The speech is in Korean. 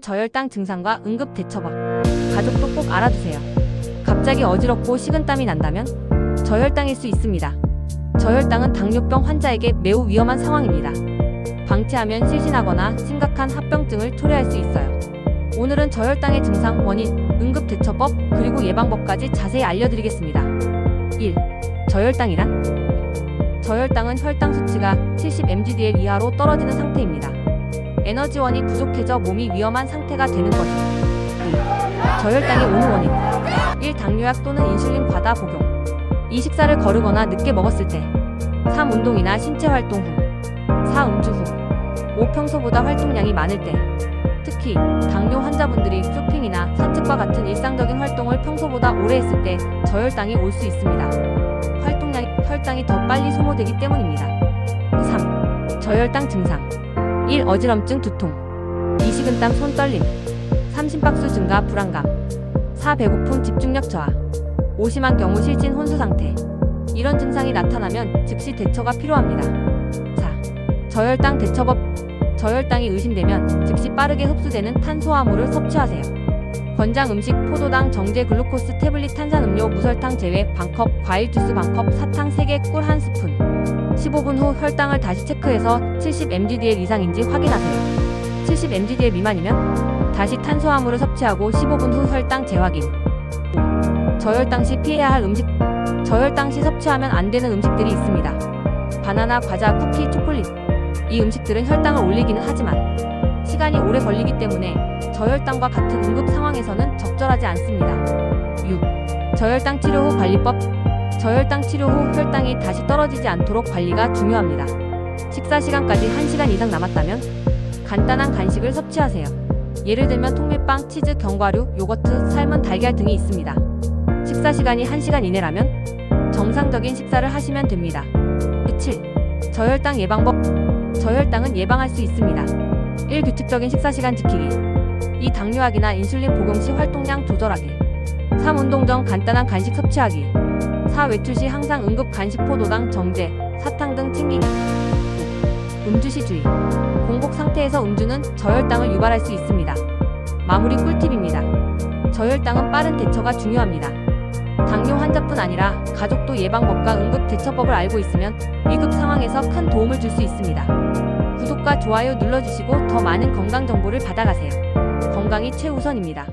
저혈당 증상과 응급 대처법. 가족도 꼭 알아두세요. 갑자기 어지럽고 식은땀이 난다면 저혈당일 수 있습니다. 저혈당은 당뇨병 환자에게 매우 위험한 상황입니다. 방치하면 실신하거나 심각한 합병증을 초래할 수 있어요. 오늘은 저혈당의 증상, 원인, 응급 대처법, 그리고 예방법까지 자세히 알려드리겠습니다. 1. 저혈당이란? 저혈당은 혈당 수치가 70 mgdl 이하로 떨어지는 상태입니다. 에너지원이 부족해져 몸이 위험한 상태가 되는 거죠. 2. 저혈당의 오는 원인 1. 당뇨약 또는 인슐린 과다 복용 2. 식사를 거르거나 늦게 먹었을 때 3. 운동이나 신체 활동 후 4. 음주 후 5. 평소보다 활동량이 많을 때 특히 당뇨 환자분들이 쇼핑이나 산책과 같은 일상적인 활동을 평소보다 오래 했을 때 저혈당이 올 수 있습니다. 활동량이 혈당이 더 빨리 소모되기 때문입니다. 3. 저혈당 증상 1. 어지럼증 두통 2. 식은땀 손 떨림 3. 심박수 증가 불안감 4. 배고픔 집중력 저하 5. 심한 경우 실진 혼수 상태 이런 증상이 나타나면 즉시 대처가 필요합니다. 4. 저혈당 대처법 저혈당이 의심되면 즉시 빠르게 흡수되는 탄수화물을 섭취하세요. 권장 음식 포도당 정제 글루코스 태블릿 탄산 음료 무설탕 제외 반컵 과일 주스 반컵 사탕 3개 꿀 1스푼 15분 후 혈당을 다시 체크해서 70 mgdl 이상인지 확인하세요. 70 mgdl 미만이면 다시 탄수화물을 섭취하고 15분 후 혈당 재확인. 5. 저혈당 시 피해야 할 음식. 저혈당 시 섭취하면 안 되는 음식들이 있습니다. 바나나, 과자, 쿠키, 초콜릿. 이 음식들은 혈당을 올리기는 하지만 시간이 오래 걸리기 때문에 저혈당과 같은 응급 상황에서는 적절하지 않습니다. 6. 저혈당 치료 후 관리법. 저혈당 치료 후 혈당이 다시 떨어지지 않도록 관리가 중요합니다. 식사 시간까지 1시간 이상 남았다면 간단한 간식을 섭취하세요. 예를 들면 통밀빵, 치즈, 견과류, 요거트, 삶은 달걀 등이 있습니다. 식사 시간이 1시간 이내라면 정상적인 식사를 하시면 됩니다. 7. 저혈당 예방법. 저혈당은 예방할 수 있습니다. 1. 규칙적인 식사 시간 지키기. 2. 당뇨약이나 인슐린 복용 시 활동량 조절하기. 3. 운동 전 간단한 간식 섭취하기. 4. 외출 시 항상 응급 간식 포도당, 정제, 사탕 등 챙기기. 5. 음주 시 주의. 공복 상태에서 음주는 저혈당을 유발할 수 있습니다. 마무리 꿀팁입니다. 저혈당은 빠른 대처가 중요합니다. 당뇨 환자뿐 아니라 가족도 예방법과 응급 대처법을 알고 있으면 위급 상황에서 큰 도움을 줄 수 있습니다. 구독과 좋아요 눌러주시고 더 많은 건강 정보를 받아가세요. 건강이 최우선입니다.